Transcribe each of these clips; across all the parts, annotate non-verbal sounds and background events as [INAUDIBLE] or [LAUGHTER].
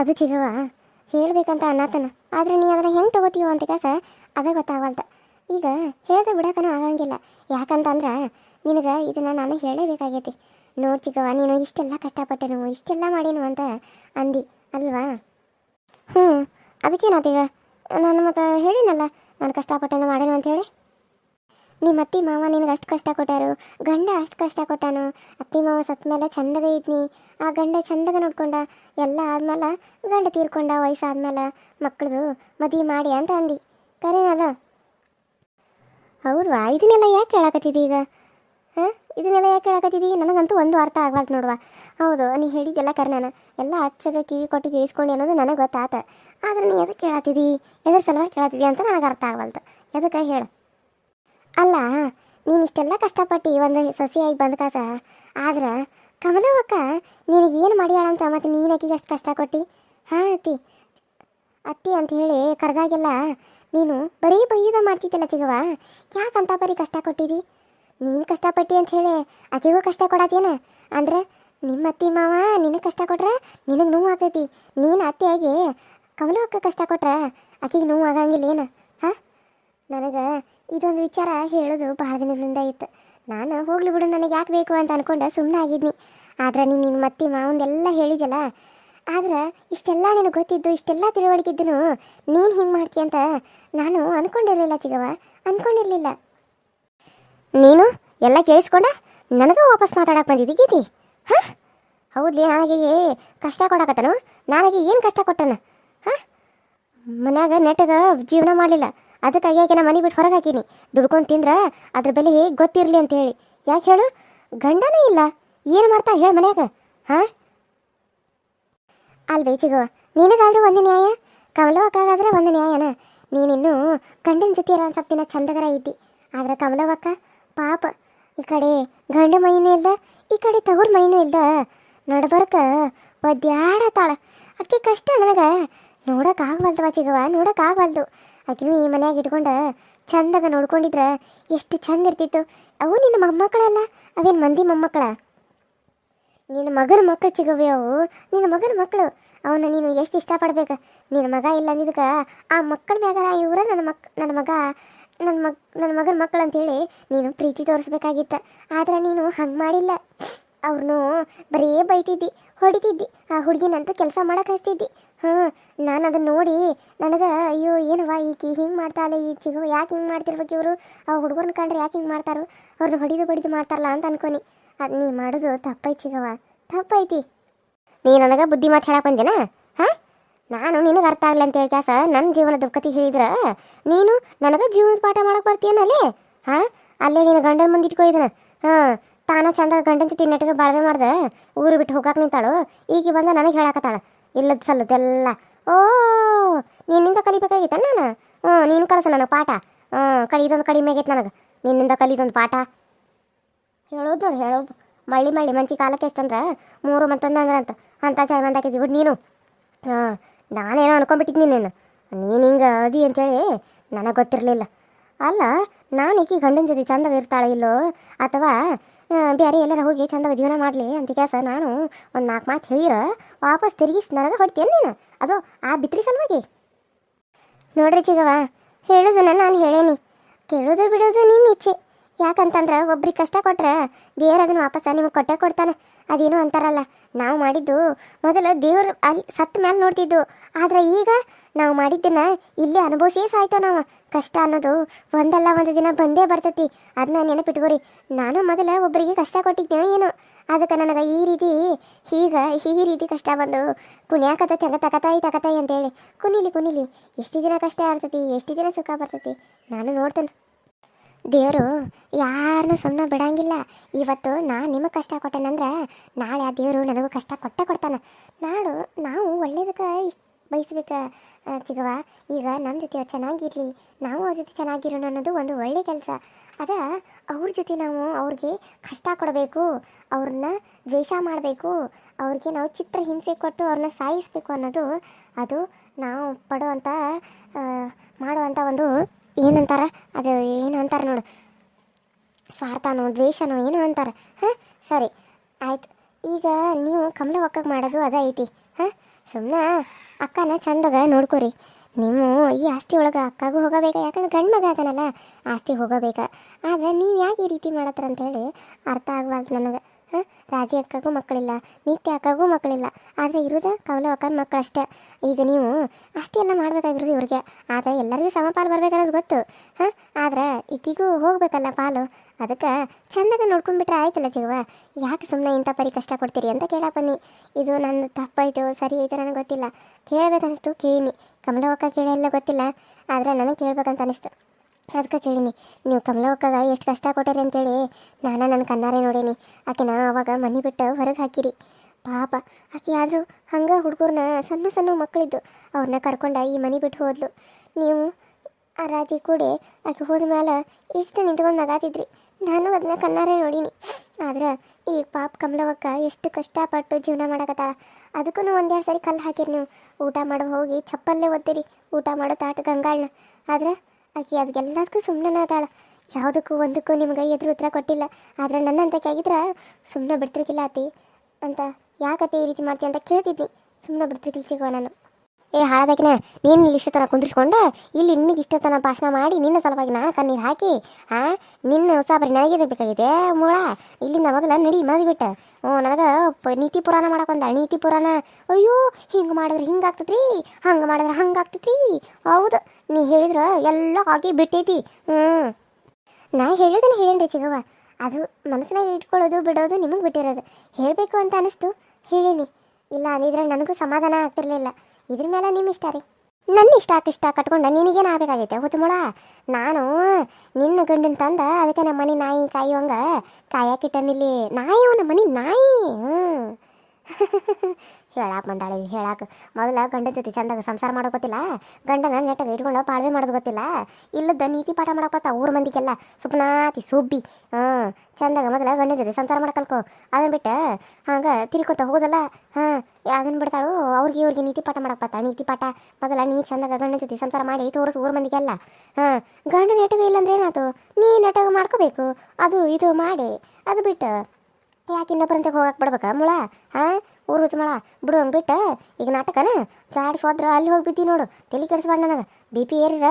ಅದು ಚಿಗವ ಹೇಳ್ಬೇಕಂತ ಅನ್ನತನ ಆದ್ರೆ ನೀ ಅದನ್ನ ಹೆಂಗೆ ತಗೋತೀವೋ ಅಂತ ಕೆಲಸ ಅದ ಗೊತ್ತಾಗಲ್ತ ಈಗ ಹೇಳ್ದೆ ಬಿಡಕನೂ ಆಗಂಗಿಲ್ಲ. ಯಾಕಂತಂದ್ರೆ ನಿನಗೆ ಇದನ್ನ ನಾನು ಹೇಳಲೇಬೇಕಾಗೈತಿ ನೋಡ್ ಚಿಗವ ನೀನು ಇಷ್ಟೆಲ್ಲ ಕಷ್ಟಪಟ್ಟೆನು, ಇಷ್ಟೆಲ್ಲ ಮಾಡೇನು ಅಂತ ಅಂದಿ, ಅಲ್ವಾ? ಹ್ಞೂ ಅದಕ್ಕೇನಾತೀಗ ನಾನು ಮತ್ತೆ ಹೇಳಿನಲ್ಲ, ನಾನು ಕಷ್ಟಪಟ್ಟೆನು ಮಾಡೇನು ಅಂತ ಹೇಳಿ? ನಿಮ್ಮ ಅತ್ತಿ ಮಾವ ನಿನಗೆ ಅಷ್ಟು ಕಷ್ಟ ಕೊಟ್ಟಾರು. ಗಂಡ ಅಷ್ಟು ಕಷ್ಟ ಕೊಟ್ಟಾನು. ಅತ್ತಿ ಮಾವ ಸತ್ತ ಮೇಲೆ ಚಂದಗ ಇದ್ನಿ. ಆ ಗಂಡ ಚಂದಗ ನೋಡ್ಕೊಂಡ, ಎಲ್ಲ ಆದ್ಮೇಲೆ ಗಂಡ ತೀರ್ಕೊಂಡ, ವಯಸ್ಸಾದ್ಮೇಲೆ ಮಕ್ಕಳದು ಮದುವೆ ಮಾಡಿ ಅಂತ ಅಂದಿ. ಕರೇನಲ್ಲ? ಹೌದು ಇದನ್ನೆಲ್ಲ ಯಾಕೆ ಕೇಳಕತ್ತಿದ್ದಿ ಈಗ? ಹಾಂ? ಇದನ್ನೆಲ್ಲ ಯಾಕೆ ಕೇಳಕತ್ತಿದ್ದಿ ನನಗಂತೂ ಒಂದು ಅರ್ಥ ಆಗ್ಬಾರ್ದು ನೋಡುವ. ಹೌದು, ನೀ ಹೇಳಿದ್ದೆಲ್ಲ ಕರ್ನಾನ. ಎಲ್ಲ ಅಚ್ಚಗ ಕಿವಿ ಕೊಟ್ಟು ಕೇಳಿಸ್ಕೊಂಡು ಅನ್ನೋದು ನನಗೆ ಗೊತ್ತಾತ. ಆದ್ರೆ ನೀ ಎದಕ್ಕೆ ಕೇಳತ್ತಿದ್ದಿ ಎದ್ರ ಸಲುವಾಗಿ ಕೇಳತ್ತಿದ್ದಿ ಅಂತ ನನಗೆ ಅರ್ಥ ಆಗ್ವಲ್ದು. ಎದಕ್ಕೆ ಹೇಳು? ಅಲ್ಲ, ನೀನು ಇಷ್ಟೆಲ್ಲ ಕಷ್ಟಪಟ್ಟು ಒಂದು ಸೊಸೆಯಾಗಿ ಬಂದ್ಕಾಸ ಆದ್ರೆ ಕಮಲವಕ್ಕ ನಿನಗೆ ಏನು ಮಾಡ್ಯಾಳಂತ ಮತ್ತು ನೀನು ಆಕಿಗೆ ಅಷ್ಟು ಕಷ್ಟ ಕೊಟ್ಟು? ಹಾಂ, ಅತ್ತಿ. ಅತ್ತಿ ಅಂತ ಹೇಳಿ ಕರೆದಾಗೆಲ್ಲ ನೀನು ಬರೀ ಬೈದ ಮಾಡ್ತಿದ್ದಿಲ್ಲ ಚಿಗವ ಯಾಕಂತ ಬರೀ ಕಷ್ಟ ಕೊಟ್ಟಿದಿ? ನೀನು ಕಷ್ಟಪಟ್ಟಿ ಅಂತ ಹೇಳಿ ಆಕೆಗೂ ಕಷ್ಟ ಕೊಡತ್ತೇನ? ಅಂದ್ರೆ ನಿಮ್ಮ ಅತ್ತಿ ಮಾವ ನಿನಗೆ ಕಷ್ಟ ಕೊಟ್ರೆ ನಿನಗೆ ನೋವು ಆಗ್ತೈತಿ. ನೀನು ಅತ್ತಿಯಾಗಿ ಕಮಲವಕ್ಕ ಕಷ್ಟ ಕೊಟ್ರೆ ಆಕೆಗೆ ನೋವು ಆಗಂಗಿಲ್ಲ ಏನು ಹಾಂ? ನನಗೆ ಇದೊಂದು ವಿಚಾರ ಹೇಳೋದು ಬಹಳ ದಿನದಿಂದ ಇತ್ತು. ನಾನು ಹೋಗ್ಲಿ ಬಿಡು, ನನಗೆ ಯಾಕೆ ಬೇಕು ಅಂತ ಅನ್ಕೊಂಡು ಸುಮ್ಮನೆ ಆಗಿದ್ನಿ. ಆದ್ರೆ ನೀನು ನಿನ್ನ ಮತ್ತಿ ಮಾವಂದೆಲ್ಲ ಹೇಳಿದ್ಯಲ್ಲ, ಆದ್ರೆ ಇಷ್ಟೆಲ್ಲ ನಿನಗೆ ಗೊತ್ತಿದ್ದು, ಇಷ್ಟೆಲ್ಲ ತಿಳುವಳಿಕೆ ಇದ್ದನು ನೀನು ಹಿಂಗೆ ಮಾಡ್ತೀಯ ಅಂತ ನಾನು ಅನ್ಕೊಂಡಿರಲಿಲ್ಲ ಚಿಗವ ಅನ್ಕೊಂಡಿರಲಿಲ್ಲ. ನೀನು ಎಲ್ಲ ಕೇಳಿಸ್ಕೊಂಡ ನನಗೆ ವಾಪಸ್ ಮಾತಾಡಕ್ಕೆ ಬಂದಿದ್ದಿ ಗೀತಿ? ಹಾಂ? ಹೌದ್ಲಿ, ನನಗೆ ಕಷ್ಟ ಕೊಡಕತ್ತನು, ನನಗೆ ಏನು ಕಷ್ಟ ಕೊಟ್ಟನ? ಹಾಂ? ಮನ್ಯಾಗ ನೆಟ್ಟಗ ಜೀವನ ಮಾಡಲಿಲ್ಲ. ಅದಕ್ಕಾಗಿ ಆಕೆ ನಾ ಮನೆ ಬಿಟ್ಟು ಹೊರಗೆ ಹಾಕೀನಿ ದುಡ್ಕೊಂಡು ತಿಂದ್ರೆ ಅದ್ರ ಬೆಲೆ ಹೇಗೆ ಗೊತ್ತಿರಲಿ ಅಂತ ಹೇಳಿ. ಯಾಕೆ ಹೇಳು? ಗಂಡನೇ ಇಲ್ಲ. ಏನು ಮಾಡ್ತಾ? ಹೇಳು ಮನ್ಯಾಗ. ಹಾಂ? ಅಲ್ವೇ ಚಿಗವ ನಿನಗಾದ್ರೂ ಒಂದು ನ್ಯಾಯ? ಕಮಲವಕ್ಕಾಗಾದ್ರೆ ಒಂದು ನ್ಯಾಯನ? ನೀನಿನ್ನೂ ಗಂಡನ ಜೊತೆ ಇರೋ ಸ್ವಲ್ಪ ದಿನ ಚಂದಗರ ಇದ್ದಿ. ಆದ್ರೆ ಕಮಲವಕ್ಕ ಪಾಪ. ಈ ಕಡೆ ಗಂಡ ಮೈನೂ ಇಲ್ಲ ಈ ಕಡೆ ತವ್ರ ಮೈನೂ ಇಲ್ಲ ನಡ್ಬರ್ಕ ಒದ್ಯಾಡತಾಳ ಅಕ್ಕಿ ಕಷ್ಟ ನನಗೆ. ನೋಡಕ್ ಆಗ್ವಲ್ದವ ಚಿಗವ ನೋಡಕ್ ಆಗ್ವಲ್ದು ಆಕಿನೂ ಈ ಮನ್ಯಾಗ ಇಟ್ಕೊಂಡ ಚಂದಾಗ ನೋಡ್ಕೊಂಡಿದ್ರ ಎಷ್ಟು ಚಂದ ಇರ್ತಿತ್ತು. ಅವು ನಿನ್ನ ಮೊಮ್ಮಕ್ಕಳಲ್ಲ, ಅವೇನು ಮಂದಿ ಮೊಮ್ಮಕ್ಕಳ? ನಿನ್ನ ಮಗನ ಮಕ್ಕಳು ಚಿಗವೆ ಅವು, ನಿನ್ನ ಮಗನ ಮಕ್ಕಳು ಅವನ್ನ ನೀನು ಎಷ್ಟು ಇಷ್ಟಪಡ್ಬೇಕು? ನಿನ್ನ ಮಗ ಇಲ್ಲ ಅಂದಿದ್ದಕ್ಕೆ ಆ ಮಕ್ಕಳ ಮ್ಯಾಗ ಇವರ ನನ್ನ ಮಕ್, ನನ್ನ ಮಗ, ನನ್ನ ಮಗ್, ನನ್ನ ಮಗನ ಮಕ್ಕಳು ಅಂತೇಳಿ ನೀನು ಪ್ರೀತಿ ತೋರಿಸ್ಬೇಕಾಗಿತ್ತು. ಆದ್ರೆ ನೀನು ಹಂಗೆ ಮಾಡಿಲ್ಲ. ಅವ್ರನ್ನು ಬರೀ ಬೈತಿದ್ದಿ, ಹೊಡಿತಿದ್ದಿ. ಆ ಹುಡುಗಿನಂತೂ ಕೆಲಸ ಮಾಡಕ್ಕೆ ಹಚ್ತಿದ್ದಿ. ಹಾಂ, ನಾನು ಅದನ್ನ ನೋಡಿ ನನಗೆ, ಅಯ್ಯೋ ಏನವ ಈಕಿ ಹಿಂಗೆ ಮಾಡ್ತಾಳೆ, ಈ ಚಿಗು ಯಾಕೆ ಹಿಂಗೆ ಮಾಡ್ತಿರ್ಬೇಕು ಇವರು? ಆ ಹುಡುಗರನ್ನ ಕಂಡ್ರೆ ಯಾಕೆ ಹಿಂಗೆ ಮಾಡ್ತಾರೋ? ಅವ್ರನ್ನ ಹೊಡಿದು ಬಡಿದು ಮಾಡ್ತಾರಲ್ಲ ಅಂತ ಅನ್ಕೊನಿ. ಅದು ನೀ ಮಾಡೋದು ತಪ್ಪೈತಿ ಚಿಗವ ತಪ್ಪೈತಿ. ನೀ ನನಗೆ ಬುದ್ಧಿ ಮಾತು ಹೇಳಕ್ಕೆ ಬಂದೇನ ಹಾಂ? ನಾನು ನಿನಗೆ ಅರ್ಥ ಆಗಲಿ ಅಂತ ಹೇಳಿ ಕ್ಯಾಸ ನನ್ನ ಜೀವನದ ಕತಿ ಹೇಳಿದ್ರೆ? ನೀನು ನನಗೆ ಜೀವನದ ಪಾಠ ಮಾಡಕ್ಕೆ ಬರ್ತೀಯನಲ್ಲೇ ಹಾಂ? ಅಲ್ಲೇ ನೀನು ಗಂಡನ ಮುಂದೆ ಇಟ್ಕೋ ಇದನ್ನ ಹಾಂ? ತಾನ ಚಂದ ಗಂಡನ ಜೊತೆ ಬಾಳ್ವೆ ಮಾಡ್ದೆ, ಊರು ಬಿಟ್ಟು ಹೋಗಕ್ಕೆ ನಿಂತಾಳು. ಈಗ ಬಂದ ನನಗೆ ಹೇಳಾಕತ್ತಾಳ, ಇಲ್ಲದ ಸಲ್ಲದೆಲ್ಲ ಓ, ನಿನ್ನಿಂದ ಕಲಿಬೇಕಾಗಿತ್ತ ನಾನು? ಹ್ಞೂ, ನೀನು ಕಲಸ ನನಗೆ ಪಾಠ? ಹ್ಞೂ, ಕಡಿ ಇದೊಂದು ಕಡಿಮೆ ಆಗೈತೆ ನನಗೆ. ನಿನ್ನಿಂದ ಕಲಿದೊಂದು ಪಾಠ? ಹೇಳೋದು ನೋಡಿ, ಹೇಳೋದು. ಮಳ್ಳಿ ಮಳ್ಳಿ ಮಂಚಿ ಕಾಲಕ್ಕೆ ಎಷ್ಟಂದ್ರೆ? ಮೂರು ಮತ್ತೊಂದು ಅಂದ್ರೆ ಅಂತ. ಅಂತ ಚಾಯ್ ಬಂದಾಕಿದ್ದಿ ಬಿಡು ನೀನು. ಹಾಂ ನಾನೇನೋ ಅನ್ಕೊಂಡ್ಬಿಟ್ಟಿದ್ನಿ ನೀನು ನೀನು ಹಿಂಗೆ ಅದಿ ಅಂತೇಳಿ ನನಗೆ ಗೊತ್ತಿರಲಿಲ್ಲ. ಅಲ್ಲ, ನಾನು ಈಕಿ ಗಂಡನ ಜೊತೆ ಚಂದಾಗ ಇರ್ತಾಳೆ ಇಲ್ಲೋ? ಅಥವಾ ಬೇರೆ ಎಲ್ಲರ ಹೋಗಿ ಚಂದಾಗ ಜೀವನ ಮಾಡಲಿ ಅಂತ ಕೆಲಸ ನಾನು ಒಂದು ನಾಲ್ಕು ಮಾತು ಹೇಳಿರ, ವಾಪಸ್ ತಿರುಗಿಸಿ ನನಗೆ ಹೊಡ್ತೇನೆ ನೀನು? ಅದು ಆ ಬಿತ್ರಿ ಸಲುವಾಗಿ ನೋಡ್ರಿ ಚಿಗವ ಹೇಳೋದನ್ನ ನಾನು ಹೇಳೇನಿ. ಕೇಳೋದು ಬಿಡೋದು ನಿಮ್ಮ ಇಚ್ಛೆ. ಯಾಕಂತಂದ್ರೆ ಒಬ್ರಿಗೆ ಕಷ್ಟ ಕೊಟ್ರೆ ದೇವ್ರ ಅದನ್ನ ವಾಪಸ್ ನಿಮಗೆ ಕೊಟ್ಟೆ ಕೊಡ್ತಾನೆ. ಅದೇನು ಅಂತಾರಲ್ಲ, ನಾವು ಮಾಡಿದ್ದು ಮೊದಲು ದೇವ್ರು ಅಲ್ಲಿ ಸತ್ತ ಮೇಲೆ ನೋಡ್ತಿದ್ದು. ಆದ್ರೆ ಈಗ ನಾವು ಮಾಡಿದ್ದನ್ನ ಇಲ್ಲಿ ಅನುಭವಿಸೇ ಸಾಯ್ತೇವೆ ನಾವು. ಕಷ್ಟ ಅನ್ನೋದು ಒಂದಲ್ಲ ಒಂದು ದಿನ ಬಂದೇ ಬರ್ತೈತಿ. ಅದನ್ನ ನೆನಪಿಟ್ಕೋರಿ. ನಾನು ಮೊದಲ ಒಬ್ಬರಿಗೆ ಕಷ್ಟ ಕೊಟ್ಟಿದ್ದೆ ಏನು? ಅದಕ್ಕೆ ನನಗೆ ಈ ರೀತಿ ಈಗ ಈ ರೀತಿ ಕಷ್ಟ ಬಂದು ಕುಣಿಯಾಕತೈತಿ ಹಂಗ ತಕತಾಯಿ ತಕತಾಯಿ ಅಂತೇಳಿ ಕುನಿಲಿ ಕುನಿಲಿ ಎಷ್ಟು ದಿನ ಕಷ್ಟ ಇರ್ತೈತಿ, ಎಷ್ಟು ದಿನ ಸುಖ ಬರ್ತೈತಿ, ನಾನು ನೋಡ್ತೇನೆ. ದೇವರು ಯಾರನ್ನೂ ಸುಮ್ಮನೆ ಬಿಡಂಗಿಲ್ಲ. ಇವತ್ತು ನಾ ನಿಮಗೆ ಕಷ್ಟ ಕೊಟ್ಟೆನಂದ್ರೆ ನಾಳೆ ಆ ದೇವರು ನನಗೂ ಕಷ್ಟ ಕೊಟ್ಟೆ ಕೊಡ್ತಾನೆ. ನಾಡು, ನಾವು ಒಳ್ಳೇದಕ್ಕೆ ಇಷ್ಟು ಬಯಸ್ಬೇಕ ಚಿಗವ ಈಗ ನಮ್ಮ ಜೊತೆ ಚೆನ್ನಾಗಿರಲಿ, ನಾವು ಅವ್ರ ಜೊತೆ ಚೆನ್ನಾಗಿರೋಣ ಅನ್ನೋದು ಒಂದು ಒಳ್ಳೆ ಕೆಲಸ. ಅದ ಅವ್ರ ಜೊತೆ ನಾವು ಅವ್ರಿಗೆ ಕಷ್ಟ ಕೊಡಬೇಕು ಅವ್ರನ್ನ ದ್ವೇಷ ಮಾಡಬೇಕು, ಅವ್ರಿಗೆ ನಾವು ಚಿತ್ರ ಹಿಂಸೆ ಕೊಟ್ಟು ಅವ್ರನ್ನ ಸಾಯಿಸಬೇಕು ಅನ್ನೋದು ಅದು ನಾವು ಪಡುವಂಥ ಮಾಡುವಂಥ ಒಂದು ಏನಂತಾರ? ಅದು ಏನು ಅಂತಾರೆ ನೋಡು. ಸ್ವಾರ್ಥನೋ, ದ್ವೇಷನೋ ಏನೋ ಅಂತಾರೆ. ಹಾಂ? ಸರಿ. ಆಯ್ತು. ಈಗ ನೀವು ಕಮಲ ಒಕ್ಕಗೆ ಮಾಡೋದು ಅದ ಐತಿ. ಹಾಂ? ಸುಮ್ಮನೆ ಅಕ್ಕನ ಚಂದಾಗ ನೋಡ್ಕೊರಿ. ನೀವು ಈ ಆಸ್ತಿ ಒಳಗೆ ಅಕ್ಕಗೂ ಹೋಗಬೇಕಾ, ಯಾಕಂದ್ರೆ ಗಂಡು ಮಗ ಅದನಲ್ಲ ಆಸ್ತಿ ಹೋಗಬೇಕು. ಆದ್ರೆ ನೀವು ಯಾಕೆ ಈ ರೀತಿ ಮಾಡತ್ತರ ಅಂತೇಳಿ ಅರ್ಥ ಆಗಬಾರ್ದು ನನಗೆ. ಹಾಂ ರಾಜಿ ಅಕ್ಕಗೂ ಮಕ್ಕಳಿಲ್ಲ, ನಿತ್ಯ ಅಕ್ಕಗೂ ಮಕ್ಕಳಿಲ್ಲ. ಆದರೆ ಇರೋದು ಕವಲ ಅಕ್ಕನ ಮಕ್ಕಳು ಅಷ್ಟೇ ಈಗ ನೀವು ಆಸ್ತಿ ಎಲ್ಲ ಮಾಡಬೇಕಾಗಿರೋದು ಇವ್ರಿಗೆ. ಆದರೆ ಎಲ್ಲರಿಗೂ ಸಮಪಾಲು ಬರ್ಬೇಕನ್ನೋದು ಗೊತ್ತು. ಹಾಂ ಆದರೆ ಇಕ್ಕಿಗೂ ಹೋಗಬೇಕಲ್ಲ ಪಾಲು. ಅದಕ್ಕೆ ಚಂದಾಗ ನೋಡ್ಕೊಂಡ್ಬಿಟ್ರೆ ಆಯ್ತಲ್ಲ ಜೀವ ಯಾಕೆ ಸುಮ್ಮನೆ ಇಂಥ ಪರಿ ಕಷ್ಟ ಕೊಡ್ತೀರಿ ಅಂತ ಕೇಳ ಬನ್ನಿ. ಇದು ನನ್ನ ತಪ್ಪಾಯಿತು ಸರಿ ಐತೆ ನನಗೆ ಗೊತ್ತಿಲ್ಲ. ಕೇಳಬೇಕನ್ನಿಸ್ತು, ಕೇಳಿನಿ. ಕಮಲವಕ್ಕ ಕೇಳಿಲ್ಲ ಗೊತ್ತಿಲ್ಲ. ಆದರೆ ನನಗೆ ಕೇಳ್ಬೇಕಂತ ಅನಿಸ್ತು. ಅದಕ್ಕೆ ಕೇಳೀನಿ ನೀವು ಕಮಲವಕ್ಕಾಗ ಎಷ್ಟು ಕಷ್ಟ ಕೊಟ್ಟಿರಿ ಅಂತೇಳಿ ನಾನು ನನ್ನ ಕಣ್ಣಾರೆ ನೋಡೀನಿ. ಆಕೆನ ಅವಾಗ ಮನೆ ಬಿಟ್ಟು ಹೊರಗೆ ಹಾಕಿರಿ. ಪಾಪ, ಆಕೆ ಆದರೂ ಹಂಗೆ ಹುಡುಗರನ್ನ ಸಣ್ಣ ಸಣ್ಣ ಮಕ್ಕಳಿದ್ದು ಅವ್ರನ್ನ ಕರ್ಕೊಂಡು ಈ ಮನೆ ಬಿಟ್ಟು ಹೋದ್ಲು. ನೀವು ಆ ರಾಜಿ ಕೂಡಿ ಆಕೆ ಹೋದ ಮೇಲೆ ಇಷ್ಟು ನಿಂತ್ಕೊಂಡು ನಗಾತಿದ್ರಿ. ನಾನು ಅದನ್ನ ಕಣ್ಣಾರೆ ನೋಡೀನಿ. ಆದ್ರೆ ಈ ಪಾಪ ಕಮಲವಕ್ಕ ಎಷ್ಟು ಕಷ್ಟಪಟ್ಟು ಜೀವನ ಮಾಡಕತ್ತಾಳ. ಅದಕ್ಕೂ ಒಂದೆರಡು ಸರಿ ಕಲ್ಲು ಹಾಕಿರಿ ನೀವು. ಊಟ ಮಾಡೋ ಹೋಗಿ ಚಪ್ಪಲ್ಲೇ ಒತ್ತಿರಿ ಊಟ ಮಾಡೋ ತಾಟ ಗಂಗಾಳನ್ನ ಆದ್ರೆ ಆಕೆ ಅದಕ್ಕೆಲ್ಲದಕ್ಕೂ ಸುಮ್ಮನೆ ಅದಾಳ. ಯಾವುದಕ್ಕೂ ಒಂದಕ್ಕೂ ನಿಮ್ಗೆ ಎದುರು ಉತ್ತರ ಕೊಟ್ಟಿಲ್ಲ. ಆದ್ರೆ ನನ್ನ ಆಗಿದ್ರೆ ಸುಮ್ಮನೆ ಬಿಡ್ತಿರ್ಕಿಲ್ಲ ಆತಿ ಅಂತ. ಯಾಕತ್ತೆ ಈ ರೀತಿ ಮಾಡ್ತೀಯ ಅಂತ ಕೇಳ್ತಿದ್ನಿ. ಸುಮ್ಮನೆ ಬಿಡ್ತಿರ್ಕಿಲ್ಲ ಸಿಗೋ ನಾನು. ಏ, ಹಾಳದಾಕಿನ, ನೀನು ಇಲ್ಲಿ ಇಷ್ಟ ತನ ಕುಂದಿಸ್ಕೊಂಡು ಇಲ್ಲಿ ನಿನಗೆ ಇಷ್ಟ ತನ ಭಾಷಣ ಮಾಡಿ ನಿನ್ನ ಸಲುವಾಗಿ ನಾನು ಕಣ್ಣೀರು ಹಾಕಿ, ಆ, ನಿನ್ನ ಹೊಸಾಬರಿ ನನಗೆ ಬೇಕಾಗಿದೆ, ಮೂಳ. ಇಲ್ಲಿಂದ ಮೊದಲ ನಡಿ ಮದಿ ಓ, ನನಗೆ ನೀತಿ ಪುರಾಣ ಮಾಡಕ್ಕೊಂದ ನೀತಿ ಪುರಾಣ. ಅಯ್ಯೋ, ಹಿಂಗೆ ಮಾಡಿದ್ರೆ ಹಿಂಗೆ ಆಗ್ತದ್ರಿ, ಹಂಗೆ ಮಾಡಿದ್ರೆ ಹಂಗೆ ಆಗ್ತೈತಿ ಹೌದು, ನೀ ಹೇಳಿದ್ರೆ ಎಲ್ಲ ಹಾಕಿ ಬಿಟ್ಟೈತಿ. ಹ್ಞೂ ನಾ ಹೇಳಿದನ್ನ ಹೇಳೇನ್ರಿ ಚಿಗವ್ವ, ಅದು ಮನಸ್ಸಿನಾಗ ಇಟ್ಕೊಳ್ಳೋದು, ಬಿಡೋದು ನಿಮಗೆ ಬಿಟ್ಟಿರೋದು. ಹೇಳಬೇಕು ಅಂತ ಅನಿಸ್ತು. ಹೇಳೀನಿ. ಇಲ್ಲ ಅಂದಿದ್ರೆ ನನಗೂ ಸಮಾಧಾನ ಆಗ್ತಿರ್ಲಿಲ್ಲ. ಇದ್ರ ಮೇಲೆ ನಿಮ್ಮ ಇಷ್ಟ ರೀ. ನನ್ನ ಇಷ್ಟ ಇಷ್ಟ ಕಟ್ಕೊಂಡ ನಿನಗೇನು ಆಗಬೇಕಾಗೈತೆ? ಹುತ್ತುಮುಳ ನಾನು ನಿನ್ನ ಗಂಡನ ತಂದ ಅದಕ್ಕೆ ನಮ್ಮ ಮನೆ ನಾಯಿ ಕಾಯುವಂಗ ಕಾಯಕ್ಕಿಟ್ಟನಿಲ್ಲಿ ನಾಯಿ ನಮ್ಮ ಮನೆ ನಾಯಿ. ಹ್ಞೂ [LAUGHS] ಹೇಳಾಕ ಬಂದಾಳೆ, ಹೇಳಾಕ. ಮೊದಲ ಗಂಡನ ಜೊತೆ ಚಂದಾಗ ಸಂಸಾರ ಮಾಡೋ ಗೊತ್ತಿಲ್ಲ, ಗಂಡನ ನೆಟ್ಟಾಗ ಇಟ್ಕೊಂಡು ಪಾಳ್ವೆ ಮಾಡೋದು ಗೊತ್ತಿಲ್ಲ. ಇಲ್ಲದ ನೀತಿ ಪಾಠ ಮಾಡಕೋತ ಊರ ಮಂದಿಗೆಲ್ಲ? ಸುಪ್ನಾತಿ, ಸುಬ್ಬಿ. ಹಾಂ, ಚಂದಾಗ ಮೊದಲ ಗಂಡನ ಜೊತೆ ಸಂಸಾರ ಮಾಡಕಲ್ಕೋ ಅದನ್ನ ಬಿಟ್ಟು, ಹಂಗೆ ತಿರ್ಕೊತ ಹೋಗೋದಲ್ಲ? ಹಾಂ ಅದನ್ನ ಬಿಡ್ತಾಳು, ಅವ್ರಿಗೆ ಇವ್ರಿಗೆ ನೀತಿ ಪಾಠ ಮಾಡಕ್ ನೀತಿ ಪಾಠ ಮೊದಲ ನೀ ಚಂದಾಗ ಗಂಡನ ಜೊತೆ ಸಂಸಾರ ಮಾಡಿ ತೋರಿಸು ಊರ ಮಂದಿಗೆಲ್ಲ. ಹಾಂ ಗಂಡ ನೆಟ್ಟಗೆ ಇಲ್ಲಂದ್ರೆ ಏನಾಯ್ತು? ನೀ ನೆಟ್ಟಾಗ ಮಾಡ್ಕೋಬೇಕು. ಅದು ಇದು ಮಾಡಿ. ಅದು ಬಿಟ್ಟು ಯಾಕೆ ಇನ್ನೊಬ್ಬರಂತೆ ಹೋಗಕ್ಕೆ ಬಿಡ್ಬೇಕಾ? ಮುಳ? ಹಾಂ? ಊರು ಹುಚ್ಚ ಮಳ? ಬಿಡು ಹಂಗೆ ಬಿಟ್ಟು ಈಗ ನಾಟಕನ? ಚಾಡಿ ಹೋದ್ರ ಅಲ್ಲಿ ಹೋಗಿ ಬಿದ್ದಿ ನೋಡು. ತಲೆ ಕೆಡಿಸ್ಬಾರ್ದು ನನಗೆ. ಬಿ ಪಿ ಏರಿರ?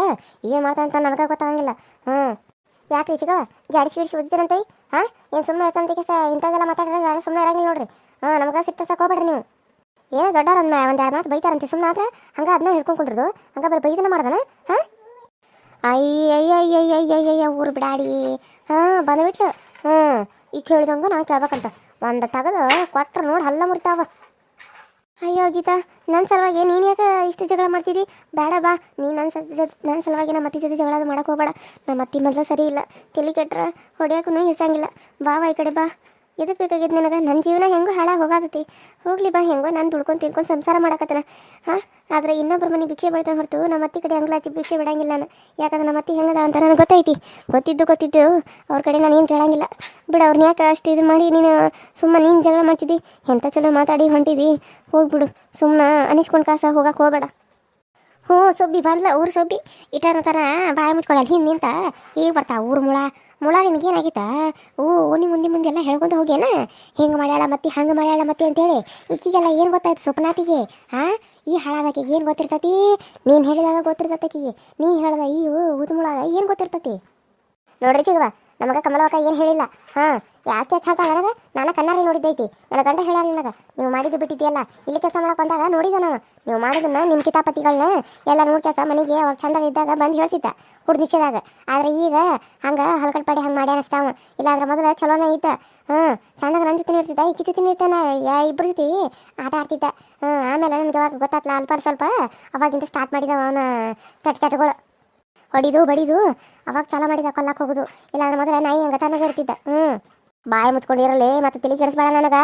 ಏನು ಮಾಡ್ತಾ ಅಂತ ನನಗೆ ಗೊತ್ತಾಗಂಗಿಲ್ಲ. ಹ್ಞೂ ಯಾಕೆ ರೀ ಜಾಡಿ ಜಾಡಿಸಿ ಗಿಡಿಸಿ ಓದಿದ್ದೀರಂತೆ ಹಾಂ? ಏನು ಸುಮ್ಮನೆ ಇರ್ತಂತ ಕೆಸ ಇಂಥದ್ದೆಲ್ಲ ಮಾತಾಡಿದ್ರೆ ಜಾಡಿ ಸುಮ್ಮನೆ ಇರಂಗಿಲ್ಲ ನೋಡ್ರಿ. ಹಾಂ, ನಮ್ಗೆ ಸಿಟ್ಟ ಸಾಕೋಬೇಡ್ರಿ ನೀವು. ಏನೋ ದೊಡ್ಡವ್ರ ಒಂದು ಒಂದು ಎರಡು ಮಾತು ಬೈತಾರಂತೆ. ಸುಮ್ಮನೆ ಆದ್ರೆ ಹಂಗೆ ಅದನ್ನ ಹಿಡ್ಕೊಂಡು ಕುಂದ್ರದು? ಹಂಗೆ ಬರೀ ಬೈದನ ಮಾಡ್ದನ? ಹಾಂ? ಅಯ್ಯಯ್ಯಯ್ಯಯ್ಯಯ್ಯಯ್ಯಯ್ಯ ಊರು ಬಿಡಾಡಿ. ಹಾಂ, ಬಂದ್ಬಿಟ್ಲು. ಹ್ಞೂ ಈಗ ಕೇಳಿದಂಗೆ ನಾ ಕೇಳ್ಬೇಕಂತ. ಒಂದು ತೆಗೆದು ಕೊಟ್ರೆ ನೋಡಿ ಹಲ್ಲ ಮುರಿತಾವ. ಅಯ್ಯೋ, ಗೀತಾ ನನ್ನ ಸಲುವಾಗಿ ನೀನು ಯಾಕೆ ಇಷ್ಟು ಜಗಳ ಮಾಡ್ತಿದ್ದಿ ಬೇಡ ಬಾ ನೀ ನನ್ನ ಜೊತೆ ನನ್ನ ಸಲುವಾಗಿ ನಮ್ಮ ಅತ್ತಿ ಜೊತೆ ಜಗಳ ಅದು ಹೋಗಬೇಡ. ನಮ್ಮ ಅತ್ತಿ ಮೊದಲು ಸರಿ ಇಲ್ಲ. ತಲೆ ಕೆಟ್ರೆ ಹೊಡಿಯೋಕ್ಕೂ ಹಿಸಂಗಿಲ್ಲ ಬಾ ಬಾ ಈ ಕಡೆ ಬಾ. ಎದಕ್ಕೆ ಬೇಕಾಗಿದ್ದು ನನಗೆ? ನನ್ನ ಜೀವನ ಹೆಂಗೋ ಹಾಳಾಗಿ ಹೋಗಾತೈತಿ ಹೋಗ್ಲಿ ಬಾ ಹೆಂಗೋ, ನಾನು ದುಡ್ಕೊಂಡು ತಿನ್ಕೊಂಡು ಸಂಸಾರ ಮಾಡಕತ್ತನ. ಹಾಂ? ಆದರೆ ಇನ್ನೊಬ್ಬರ ಮನೆ ಭಿಕ್ಷೆ ಬಿಡ್ತಾನೆ ಹೊರತು ನಮ್ಮ ಅತ್ತಿ ಕಡೆ ಹಂಗ್ಲಾಚಿ ಭಿಕ್ಷೆ ಬಿಡಂಗಿಲ್ಲ ನಾನು. ಯಾಕಂದ್ರೆ ನಮ್ಮ ಅತ್ತಿ ಹೆಂಗದ ಅಂತ ನನಗೆ ಗೊತ್ತೈತಿ. ಗೊತ್ತಿದ್ದು ಗೊತ್ತಿದ್ದು ಅವ್ರ ಕಡೆ ನಾನು ಏನು ಕೇಳಂಗಿಲ್ಲ. ಬಿಡು ಅವ್ರನ್ನ ಯಾಕೆ ಅಷ್ಟು ಇದು ಮಾಡಿ ನೀನು ಸುಮ್ಮನೆ ನೀನು ಜಗಳ ಮಾಡ್ತಿದ್ದಿ? ಎಂಥ ಚಲೋ ಮಾತಾಡಿ ಹೊಂಟಿದಿ? ಹೋಗ್ಬಿಡು. ಸುಮ್ಮನೆ ಅನಿಸ್ಕೊಂಡು ಕಾಸ ಹೋಗಕ್ಕೆ ಹೋಗಬೇಡ. ಹ್ಞೂ ಸೊಬ್ಬಿ ಬಂದ್ಲ, ಊರು ಸೊಬ್ಬಿ ಇಟ್ಟಾರ ಥರ ಬಾಯಿ ಮುಚ್ಕೊಳ್ಳಲ್ಲ ಹಿಂದೆ ನಿಂತ ಈಗ ಬರ್ತಾವ ಊರು ಮುಳ. ಮುಳ ನಿನಗೇನಾಗಿತ್ತ ಓ ಓನಿ ಮುಂದೆ ಮುಂದೆ ಎಲ್ಲ ಹೇಳ್ಕೊಂಡು ಹೋಗೇನ ಹಿಂಗೆ ಮಾಡ್ಯಾಳ ಮತ್ತೆ, ಹಂಗೆ ಮಾಡ್ಯಾಳ ಮತ್ತೆ ಅಂತೇಳಿ ಈಕಿಗೆಲ್ಲ ಏನು ಗೊತ್ತಾಯ್ತು ಸ್ವಪ್ನಾತಿಗೆ? ಹಾಂ ಈ ಹಾಳಾದಕಿಗೆ ಏನು ಗೊತ್ತಿರ್ತತಿ? ನೀನು ಹೇಳಿದಾಗ ಗೊತ್ತಿರ್ತತಿಗೆ ನೀ ಹೇಳ್ದ ಈ ಮುಳ, ಏನು ಗೊತ್ತಿರ್ತತಿ? ನೋಡ್ರಿ ಚಿಗವ ನಮಗೆ ಕಮಲವಕ್ಕ ಏನು ಹೇಳಿಲ್ಲ. ಹಾಂ, ಯಾಕೆ ಯಾಕೆ ಹೇಳ್ತಾ ಕಣ್ಣಾರಿ ನೋಡಿದ್ದೈತಿ. ನನ್ನ ಗಂಡ ಹೇಳ ನನಗೆ, ನೀವು ಮಾಡಿದ್ದು ಬಿಟ್ಟಿದ್ಯಲ್ಲ, ಇಲ್ಲಿ ಕೆಲಸ ಮಾಡಕ್ಕೆ ಬಂದಾಗ ನೋಡಿದ ನಾನು. ನೀವು ಮಾಡೋದನ್ನ ನಿಮ್ಮ ಕಿತಾಪತಿಗಳನ್ನ ಎಲ್ಲ ನೋಡಿ ಕೆಲಸ ಮನೆಗೆ ಅವಾಗ ಚಂದಾಗ ಇದ್ದಾಗ ಬಂದು ಹೇಳ್ತಿದ್ದ ಹುಡ್ ನಿಶ್ಚಯದಾಗ. ಆದ್ರೆ ಈಗ ಹಂಗೆ ಹಲ್ಕಟ್ಪಾಡಿ ಹಂಗೆ ಮಾಡ್ಯಾನ ಅಷ್ಟ ಅವ. ಇಲ್ಲ ಅಂದ್ರೆ ಮೊದಲು ಚಲೋನೇ ಇದ್ದ ಹ್ಞೂ ಚಂದಾಗ ನನ್ನ ಜೊತೆ ಇರ್ತಿದ್ದ, ಈಕಿ ಜೊತೆ ಯಾ ಇಬ್ಬರು ಜೊತೆ ಆಟ ಆಡ್ತಿದ್ದ. ಹ್ಞೂ ಆಮೇಲೆ ನನಗೆ ಅವಾಗ ಗೊತ್ತಾತ್ಲ, ಅಲ್ಪ ಸ್ವಲ್ಪ ಅವಾಗಿಂದ ಸ್ಟಾರ್ಟ್ ಮಾಡಿದ ಅವನ ಚಟ ಚಟಗಳು ಹೊಡಿದು ಬಡಿದು ಅವಾಗ ಚಲೋ ಮಾಡಿದ ಕೊಲ್ಲಕ್ಕೆ ಹೋಗುದು. ಇಲ್ಲಾಂದ್ರೆ ಮೊದಲ ನಾಯಿ ಹಂಗ ತನಗ ಇರ್ತಿದ್ದ. ಹ್ಞೂ ಬಾಯಿ ಮುಚ್ಕೊಂಡಿರಲಿ ಮತ್ತೆ ತಿಳಿ ಕೆಡಿಸ್ಬೇಡ ನನಗ.